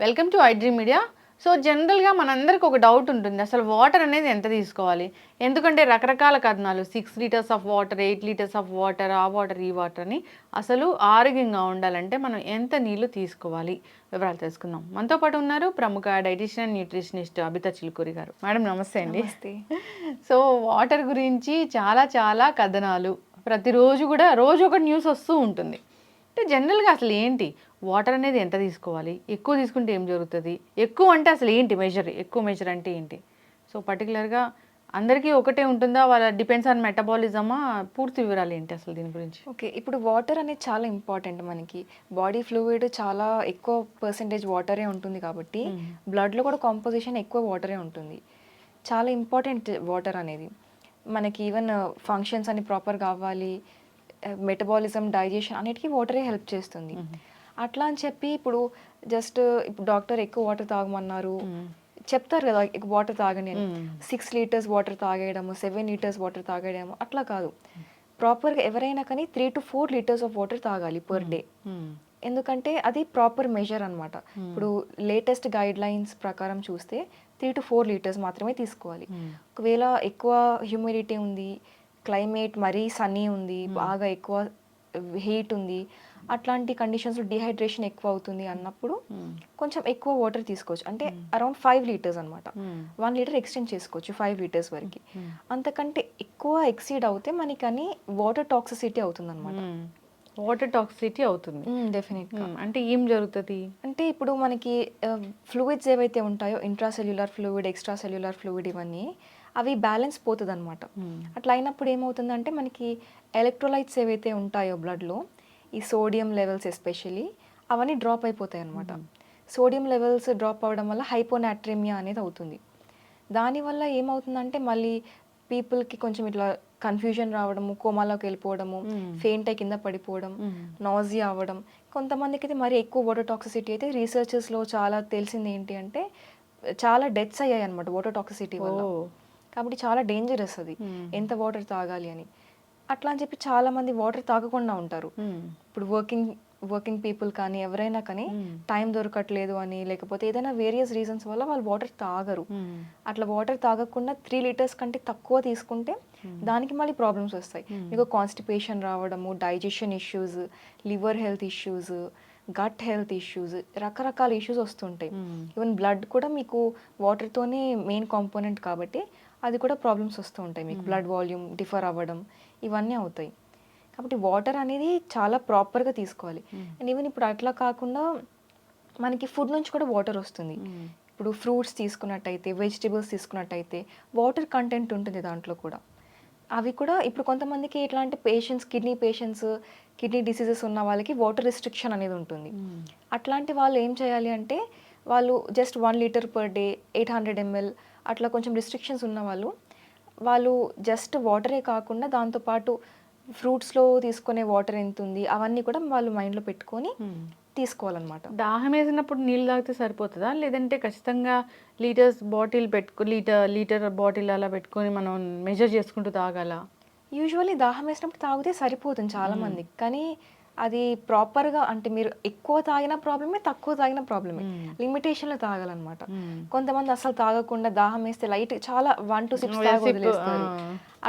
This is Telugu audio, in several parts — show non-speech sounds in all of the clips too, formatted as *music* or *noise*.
Welcome to iDream media. So జనరల్గా మనందరికి ఒక డౌట్ ఉంటుంది. అసలు వాటర్ అనేది ఎంత తీసుకోవాలి? ఎందుకంటే రకరకాల కథనాలు six litres of water eight litres of water ఆ వాటర్ ఈ వాటర్ అని అసలు ఆరోగ్యంగా ఉండాలంటే మనం ఎంత నీళ్ళు తీసుకోవాలి? వివరాలు తెలుసుకుందాం. మనతో పాటు ఉన్నారు ప్రముఖ డైటిషియన్ న్యూట్రిషనిస్ట్ అబిత చిలుకూరి గారు. మేడం నమస్తే అండి. సో వాటర్ గురించి చాలా చాలా కథనాలు ప్రతిరోజు కూడా రోజు ఒక న్యూస్ వస్తూ ఉంటుంది. అంటే జనరల్గా అసలు ఏంటి? వాటర్ అనేది ఎంత తీసుకోవాలి? ఎక్కువ తీసుకుంటే ఏం జరుగుతుంది? ఎక్కువ అంటే అసలు ఏంటి మెజర్ ఎక్కువ మెజర్ అంటే ఏంటి? సో పర్టికులర్గా అందరికీ ఒకటే ఉంటుందా? వాళ్ళ డిపెండ్స్ ఆన్ మెటబాలిజమా పూర్తి వివరాలు ఏంటి అసలు దీని గురించి? ఓకే ఇప్పుడు వాటర్ అనేది చాలా ఇంపార్టెంట్ మనకి. బాడీ ఫ్లూయిడ్ చాలా ఎక్కువ పర్సంటేజ్ వాటరే ఉంటుంది కాబట్టి బ్లడ్లో కూడా కాంపోజిషన్ ఎక్కువ వాటరే ఉంటుంది. చాలా ఇంపార్టెంట్ వాటర్ అనేది. మనకి ఈవెన్ ఫంక్షన్స్ అని ప్రాపర్ కావాలి. మెటబాలిజం డైజెషన్ అన్నిటికీ వాటరే హెల్ప్ చేస్తుంది. అట్లా అని చెప్పి ఇప్పుడు జస్ట్ ఇప్పుడు డాక్టర్ ఎక్కువ వాటర్ తాగమన్నారు. చెప్తారు కదా వాటర్ తాగండి అని. సిక్స్ లీటర్స్ వాటర్ తాగేయడము సెవెన్ లీటర్స్ వాటర్ తాగేయడము అట్లా కాదు. ప్రాపర్గా ఎవరైనా కానీ three to four litres of water తాగాలి పర్ డే ఎందుకంటే అది ప్రాపర్ మెజర్ అన్నమాట. ఇప్పుడు లేటెస్ట్ గైడ్ లైన్స్ ప్రకారం చూస్తే త్రీ టు ఫోర్ లీటర్స్ మాత్రమే తీసుకోవాలి. ఒకవేళ ఎక్కువ హ్యూమిడిటీ ఉంది క్లైమేట్ మరీ సన్నీ ఉంది బాగా ఎక్కువ హీట్ ఉంది. అట్లాంటి కండిషన్స్లో డిహైడ్రేషన్ ఎక్కువ అవుతుంది అన్నప్పుడు కొంచెం ఎక్కువ వాటర్ తీసుకోవచ్చు. అంటే అరౌండ్ ఫైవ్ లీటర్స్ అనమాట వన్ లీటర్ ఎక్స్టెండ్ చేసుకోవచ్చు ఫైవ్ లీటర్స్ వరకు. అంతకంటే ఎక్కువ ఎక్సీడ్ అవుతే మనకని వాటర్ టాక్సిసిటీ అవుతుంది అనమాట వాటర్ టాక్సిటీ అవుతుంది. డెఫినెట్ మ్మ్. అంటే ఏం జరుగుతుంది? అంటే ఇప్పుడు మనకి ఫ్లూయిడ్స్ ఏవైతే ఉంటాయో intracellular fluid extracellular fluid ఇవన్నీ అవి బ్యాలెన్స్ పోతుంది అనమాట అట్లా అయినప్పుడు ఏమవుతుందంటే మనకి ఎలక్ట్రోలైట్స్ ఏవైతే ఉంటాయో బ్లడ్లో ఈ సోడియం లెవెల్స్ ఎస్పెషలీ అవన్నీ డ్రాప్ అయిపోతాయి అనమాట సోడియం లెవెల్స్ డ్రాప్ అవ్వడం వల్ల హైపోనాట్రేమియా అనేది అవుతుంది. దానివల్ల ఏమవుతుందంటే మళ్ళీ పీపుల్కి కొంచెం ఇట్లా కన్ఫ్యూజన్ రావడము కోమాలోకి వెళ్ళిపోవడము ఫెయింట్ అయి కింద పడిపోవడం నాజియా అవ్వడం కొంతమందికి అయితే మరి ఎక్కువ వాటర్ టాక్సిసిటీ అయితే రీసెర్చెస్లో చాలా తెలిసింది ఏంటి అంటే చాలా డెత్స్ అయ్యాయి అనమాట వాటర్ టాక్సిసిటీ వల్ల. కాబట్టి చాలా డేంజరస్ అది Hmm. ఎంత వాటర్ తాగాలి అని అట్లా అని చెప్పి చాలా మంది వాటర్ తాగకుండా ఉంటారు మ్మ్. ఇప్పుడు వర్కింగ్ వర్కింగ్ పీపుల్ కానీ ఎవరైనా కానీ Hmm. టైం దొరకట్లేదు అని లేకపోతే ఏదైనా వేరియస్ రీజన్స్ వల్ల వాళ్ళు వాటర్ తాగరు. అట్లా వాటర్ తాగకుండా త్రీ లీటర్స్ కంటే తక్కువ తీసుకుంటే దానికి మళ్ళీ ప్రాబ్లమ్స్ వస్తాయి మీకు కాన్స్టిపేషన్ రావడము digestion issues liver health issues gut health issues రకరకాల ఇష్యూస్ వస్తుంటాయి. ఈవెన్ బ్లడ్ కూడా మీకు వాటర్తోనే మెయిన్ కాంపోనెంట్ కాబట్టి అది కూడా ప్రాబ్లమ్స్ వస్తూ ఉంటాయి మీకు. బ్లడ్ వాల్యూమ్ డిఫర్ అవ్వడం ఇవన్నీ అవుతాయి. కాబట్టి వాటర్ అనేది చాలా ప్రాపర్గా తీసుకోవాలి. అండ్ ఈవెన్ ఇప్పుడు అట్లా కాకుండా మనకి ఫుడ్ నుంచి కూడా వాటర్ వస్తుంది. మ్మ్. ఇప్పుడు ఫ్రూట్స్ తీసుకున్నట్టయితే వెజిటేబుల్స్ తీసుకున్నట్టయితే వాటర్ కంటెంట్ ఉంటుంది దాంట్లో కూడా. అవి కూడా ఇప్పుడు కొంతమందికి ఎట్లాంటి patients kidney patients kidney diseases ఉన్న వాళ్ళకి వాటర్ రిస్ట్రిక్షన్ అనేది ఉంటుంది మ్మ్. అట్లాంటి వాళ్ళు ఏం చేయాలి అంటే వాళ్ళు just one litre per day eight hundred ML అట్లా కొంచెం రిస్ట్రిక్షన్స్ ఉన్న వాళ్ళు వాళ్ళు జస్ట్ వాటరే కాకుండా దాంతోపాటు ఫ్రూట్స్లో తీసుకునే వాటర్ ఎంత ఉంది అవన్నీ కూడా వాళ్ళు మైండ్లో పెట్టుకొని మ్మ్. తీసుకోవాలన్నమాట. దాహం వేసినప్పుడు నీళ్ళు తాగితే సరిపోతుందా? లేదంటే ఖచ్చితంగా లీటర్స్ బాటిల్ పెట్టుకు లీటర్ లీటర్ బాటిల్ అలా పెట్టుకొని మనం మెజర్ చేసుకుంటూ తాగాల? యూజువల్లీ దాహం వేసినప్పుడు తాగితే సరిపోతుంది చాలా మందికి కానీ అది ప్రాపర్గా అంటే మీరు ఎక్కువ తాగిన ప్రాబ్లమే తక్కువ తాగిన ప్రాబ్లమే. లిమిటేషన్లో తాగాలన్నమాట. కొంతమంది అసలు తాగకుండా దాహం వేస్తే లైట్ చాలా వన్ టూ sip, వదిలేస్తారు.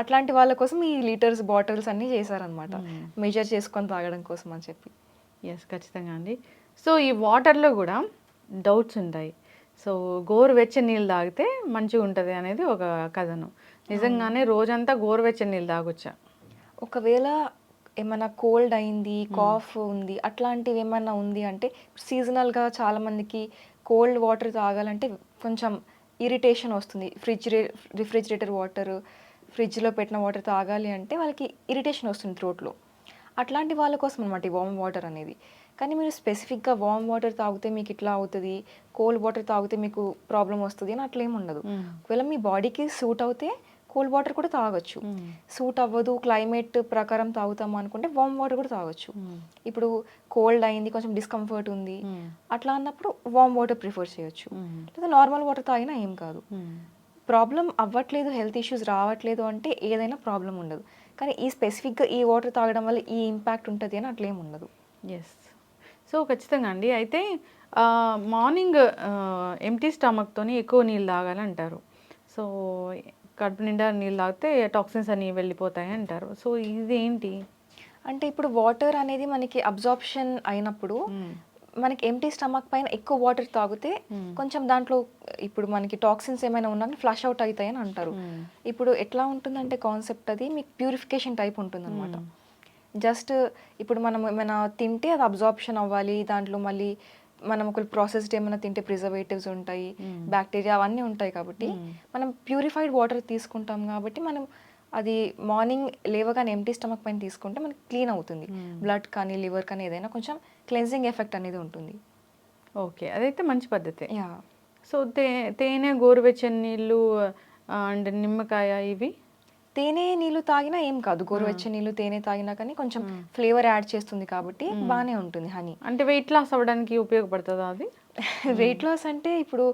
అట్లాంటి వాళ్ళ కోసం ఈ లీటర్స్ బాటిల్స్ అన్నీ చేశారనమాట మెజర్ చేసుకొని తాగడం కోసం అని చెప్పి. ఎస్ ఖచ్చితంగా అండి. సో ఈ వాటర్లో కూడా డౌట్స్ ఉంటాయి. సో గోరువెచ్చని నీళ్ళు తాగితే మంచిగా ఉంటుంది అనేది ఒక కథనం. నిజంగానే రోజంతా గోరువెచ్చని నీళ్ళు తాగొచ్చా? ఒకవేళ ఏమైనా కోల్డ్ అయింది కాఫ్ ఉంది అట్లాంటివి ఏమైనా ఉంది అంటే సీజనల్గా చాలా మందికి కోల్డ్ వాటర్ తాగాలంటే కొంచెం ఇరిటేషన్ వస్తుంది. ఫ్రిడ్జ్ రిఫ్రిజిరేటర్ వాటర్ ఫ్రిడ్జ్లో పెట్టిన వాటర్ తాగాలి అంటే వాళ్ళకి ఇరిటేషన్ వస్తుంది థ్రోట్లో అట్లాంటి వాళ్ళ కోసం అనమాట ఈ వామ్ వాటర్ అనేది. కానీ మీరు స్పెసిఫిక్గా వామ్ వాటర్ తాగితే మీకు ఇట్లా అవుతుంది కోల్డ్ వాటర్ తాగితే మీకు ప్రాబ్లం వస్తుంది అని అట్లా ఏమి ఉండదు ఒకవేళ మీ బాడీకి సూట్ అవుతే కోల్డ్ వాటర్ కూడా తాగొచ్చు. సూట్ అవ్వదు క్లైమేట్ ప్రకారం తాగుతాము అనుకుంటే వామ్ వాటర్ కూడా తాగొచ్చు. ఇప్పుడు కోల్డ్ అయింది కొంచెం డిస్కంఫర్ట్ ఉంది అట్లా అన్నప్పుడు వామ్ వాటర్ ప్రిఫర్ చేయొచ్చు. లేదా నార్మల్ వాటర్ తాగినా ఏం కాదు. ప్రాబ్లం అవ్వట్లేదు హెల్త్ ఇష్యూస్ రావట్లేదు అంటే ఏదైనా ప్రాబ్లం ఉండదు. కానీ ఈ స్పెసిఫిక్గా ఈ వాటర్ తాగడం వల్ల ఈ ఇంపాక్ట్ ఉంటుంది అని అట్లేం ఉండదు. ఎస్ సో ఖచ్చితంగా అండి. అయితే మార్నింగ్ ఎంటీ స్టమక్తోని ఎక్కువ నీళ్ళు తాగాలంటారు సో కడుపు నిండా నీళ్ళు తాగితే టాక్సిన్స్ అని వెళ్ళిపోతాయి అంటారు. సో ఇది ఏంటి అంటే ఇప్పుడు వాటర్ అనేది మనకి అబ్జార్ప్షన్ అయినప్పుడు మనకి ఎంటీ స్టమక్ పైన ఎక్కువ వాటర్ తాగితే కొంచెం దాంట్లో ఇప్పుడు మనకి టాక్సిన్స్ ఏమైనా ఉన్నా ఫ్లష్ అవుట్ అవుతాయి అని అంటారు ఇప్పుడు ఎట్లా ఉంటుందంటే కాన్సెప్ట్ అది మీకు ప్యూరిఫికేషన్ టైప్ ఉంటుంది అనమాట జస్ట్ ఇప్పుడు మనం ఏమైనా తింటే అది అబ్జార్ప్షన్ అవ్వాలి దాంట్లో మళ్ళీ మనం ఒక ప్రాసెస్డ్ ఏమైనా తింటే ప్రిజర్వేటివ్స్ ఉంటాయి బ్యాక్టీరియా అవన్నీ ఉంటాయి కాబట్టి మనం ప్యూరిఫైడ్ వాటర్ తీసుకుంటాం కాబట్టి మనం అది మార్నింగ్ లేవగానే ఎంటీ స్టమక్ పైన తీసుకుంటే మనకి క్లీన్ అవుతుంది. బ్లడ్ కానీ లివర్ కానీ ఏదైనా కొంచెం క్లెన్జింగ్ ఎఫెక్ట్ అనేది ఉంటుంది. ఓకే అదైతే మంచి పద్ధతే. యా. సో తే తేనె గోరువెచ్చని నీళ్ళు అండ్ నిమ్మకాయ ఇవి తేనె నీళ్ళు తాగినా ఏం కాదు. గోరువెచ్చని నీళ్ళు తేనె తాగినా కానీ కొంచెం ఫ్లేవర్ యాడ్ చేస్తుంది కాబట్టి బాగానే ఉంటుంది హనీ. అంటే వెయిట్ లాస్ అవ్వడానికి ఉపయోగపడుతుందా అది? *laughs* వెయిట్ లాస్ అంటే ఇప్పుడు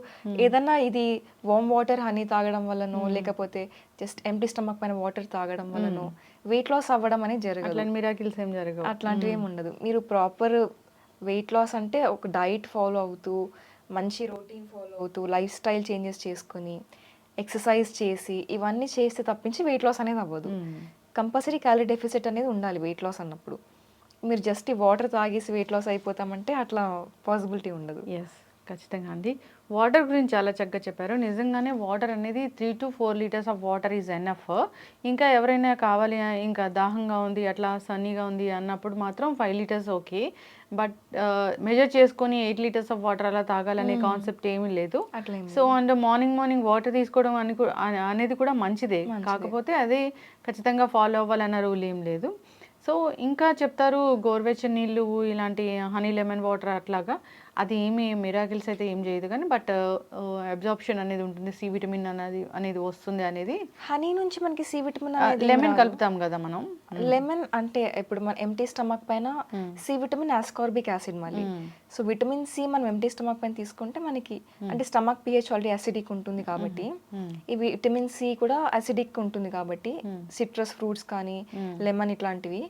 ఏదన్నా ఇది వామ్ వాటర్ హనీ తాగడం వల్లనో లేకపోతే జస్ట్ ఎంటీ స్టమక్ పైన వాటర్ తాగడం వల్లనో వెయిట్ లాస్ అవ్వడం అనేది జరగదు. మిరాకిల్స్ ఏం జరగవు. అట్లాంటివి ఏమి ఉండదు. మీరు ప్రాపర్ వెయిట్ లాస్ అంటే ఒక డైట్ ఫాలో అవుతూ మంచి రొటీన్ ఫాలో అవుతూ లైఫ్ స్టైల్ చేంజెస్ చేసుకొని ఎక్సర్సైజ్ చేసి ఇవన్నీ చేస్తే తప్పించి వెయిట్ లాస్ అనేది అవ్వదు. కంపల్సరీ క్యాలరీ డెఫిసిట్ అనేది ఉండాలి వెయిట్ లాస్ అన్నప్పుడు. మీరు జస్ట్ ఈ వాటర్ తాగేసి వెయిట్ లాస్ అయిపోతామంటే అట్లా పాసిబిలిటీ ఉండదు. ఎస్ ఖచ్చితంగా అండి. వాటర్ గురించి చాలా చక్కగా చెప్పారు. నిజంగానే వాటర్ అనేది three to four litres of water is enough ఇంకా ఎవరైనా కావాలి ఇంకా దాహంగా ఉంది అట్లా సన్నీగా ఉంది అన్నప్పుడు మాత్రం five litres okay but measure చేసుకొని ఎయిట్ లీటర్స్ ఆఫ్ వాటర్ అలా తాగాలనే కాన్సెప్ట్ ఏమీ లేదు. So and morning morning water తీసుకోవడం అని అనేది కూడా మంచిదే. కాకపోతే అదే ఖచ్చితంగా ఫాలో అవ్వాలన్న రూల్ ఏం లేదు. సో ఇంకా చెప్తారు గోరువెచ్చని నీళ్ళు ఇలాంటి హనీ లెమన్ వాటర్ అట్లాగా. అది ఏమి మిరాకిల్స్ అయితే ఏం చేయదు కానీ బట్ అబ్జార్ప్షన్ అనేది ఉంటుంది సి విటమిన్ అనేది అనేది వస్తుంది అనేది. హనీ నుంచి మనకి సి విటమిన్ లెమన్ కలుపుతాం కదా మనం. లెమన్ అంటే ఇప్పుడు మన ఎంటీ స్టమక్ పైన సి విటమిన్ ఆస్కార్బిక్ యాసిడ్ మళ్ళీ. సో విటమిన్ సి మనం ఎంటీ స్టమక్ పైన తీసుకుంటే మనకి అంటే స్టమక్ పిహెచ్ ఆల్రెడీ అసిడిక్ ఉంటుంది కాబట్టి. ఈ విటమిన్ సి కూడా అసిడిక్ ఉంటుంది కాబట్టి. సిట్రస్ ఫ్రూట్స్ కానీ లెమన్ ఇట్లాంటివి.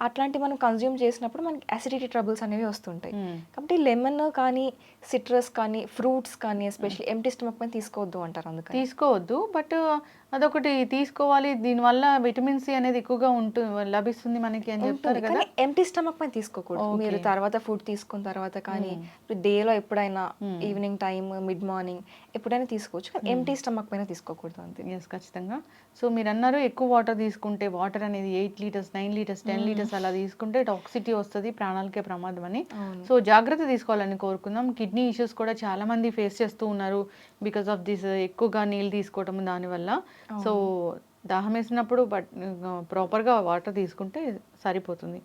అట్లాంటివి మనం కన్జ్యూమ్ చేసినప్పుడు మనకి అసిడిటీ ట్రబుల్స్ అనేవి వస్తుంటాయి. కాబట్టి లెమన్ కానీ సిట్రస్ కానీ ఫ్రూట్స్ కానీ ఎస్పెషల్లీ ఎంటీ స్టమక్ పైన తీసుకోవద్దు అంటారు అందుకని. తీసుకోవద్దు బట్ అదొకటి తీసుకోవాలి. దీనివల్ల విటమిన్ సి అనేది ఎక్కువగా ఉంటు లభిస్తుంది మనకి అని చెప్తారు ఉంటుంది కదా ఎంటీ స్టమక్ పైన తీసుకోకూడదు. మీరు తర్వాత ఫుడ్ తీసుకున్న తర్వాత కానీ డేలో ఎప్పుడైనా ఈవినింగ్ టైం మిడ్ మార్నింగ్ ఎప్పుడైనా తీసుకోవచ్చు. కానీ ఎంటీ స్టమక్ పైన తీసుకోకూడదు అంతే. ఎస్ ఖచ్చితంగా. సో మీరు అన్నారు ఎక్కువ వాటర్ తీసుకుంటే వాటర్ అనేది eight litres nine litres ten litres అలా తీసుకుంటే టాక్సిటీ వస్తుంది ప్రాణాలకే ప్రమాదం అని. సో జాగ్రత్త తీసుకోవాలని కోరుకుందాం. కిడ్నీ ఇష్యూస్ కూడా చాలా మంది ఫేస్ చేస్తూ ఉన్నారు బికాస్ ఆఫ్ దిస్ ఎక్కువగా నీళ్ళు తీసుకోవటం దానివల్ల. సో దాహం వేసినప్పుడు బట్ ప్రాపర్గా వాటర్ తీసుకుంటే సరిపోతుంది.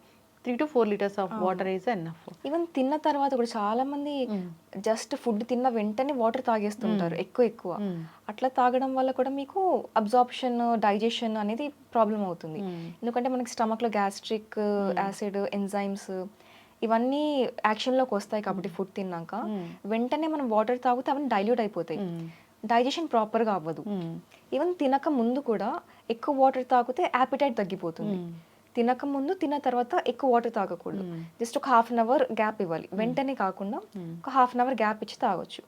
Three to four litres of water is enough even తిన్న తర్వాత కూడా చాలా మంది జస్ట్ ఫుడ్ తిన్న వెంటనే వాటర్ తాగేస్తుంటారు ఎక్కువ ఎక్కువ. అట్లా తాగడం వల్ల కూడా మీకు అబ్జార్ప్షన్ డైజెషన్ అనేది ప్రాబ్లం అవుతుంది. ఎందుకంటే మనకి స్టమక్లో గ్యాస్ట్రిక్ యాసిడ్ ఎంజైమ్స్ ఇవన్నీ యాక్షన్లోకి వస్తాయి కాబట్టి ఫుడ్ తిన్నాక. వెంటనే మనం వాటర్ తాగితే అవన్నీ డైల్యూట్ అయిపోతాయి. డైజెషన్ ప్రాపర్గా అవ్వదు. ఈవెన్ తినక ముందు కూడా ఎక్కువ వాటర్ తాగితే యాపిటైట్ తగ్గిపోతుంది. తినక ముందు తిన్న తర్వాత ఎక్కువ వాటర్ తాగకూడదు. జస్ట్ ఒక హాఫ్ అన్ అవర్ గ్యాప్ ఇవ్వాలి. వెంటనే కాకుండా ఒక హాఫ్ అన్ అవర్ గ్యాప్ ఇచ్చి తాగొచ్చు.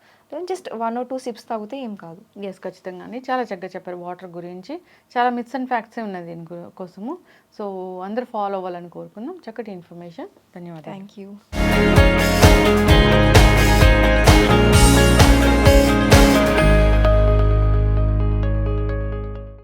Just one or two sips తాగితే ఏం కాదు. ఎస్ ఖచ్చితంగా అండి. చాలా చక్కగా చెప్పారు వాటర్ గురించి. చాలా మిత్స్ అండ్ ఫ్యాక్ట్సే ఉన్నది దీని కోసము. సో అందరూ ఫాలో అవ్వాలని కోరుకుందాం. చక్కటి ఇన్ఫర్మేషన్ ధన్యవాదాలు. Thank you